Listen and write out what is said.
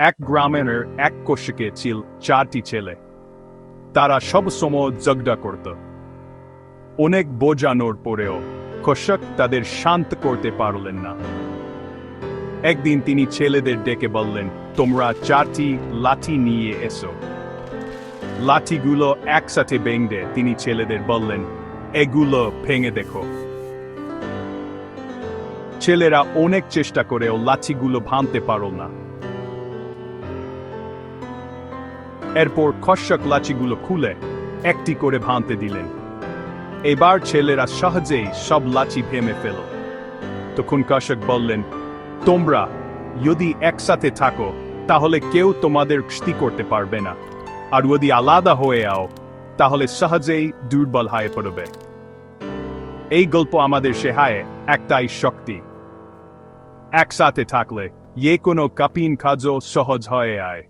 এক গ্রামের এক কোষকে ছিল চারটি ছেলে। তারা সব সময় ঝগড়া করত। অনেক বোঝানোর পরেও কষক তাদের শান্ত করতে পারলেন না। একদিন তিনি ছেলেদের ডেকে বললেন, তোমরা চারটি লাঠি নিয়ে এসো। লাঠিগুলো একসাথে ভেঙে তিনি ছেলেদের বললেন, এগুলো ভেঙে দেখো। ছেলেরা অনেক চেষ্টা করেও লাঠিগুলো ভাঙতে পারল না। এরপর খসক লাচিগুলো খুলে একটি করে ভাঙতে দিলেন। এবার ছেলেরা সহজেই সব লাচি ভেঙে ফেল। তখন কষক বললেন, তোমরা যদি একসাথে থাকো, তাহলে কেউ তোমাদের ক্ষতি করতে পারবে না। আর যদি আলাদা হয়ে আও, তাহলে সহজেই দুর্বল হয়ে পড়বে। এই গল্প আমাদের শেহায় একটাই শক্তি। একসাথে থাকলে যে কোনো কাপিন কাজও সহজ হয়ে আয়।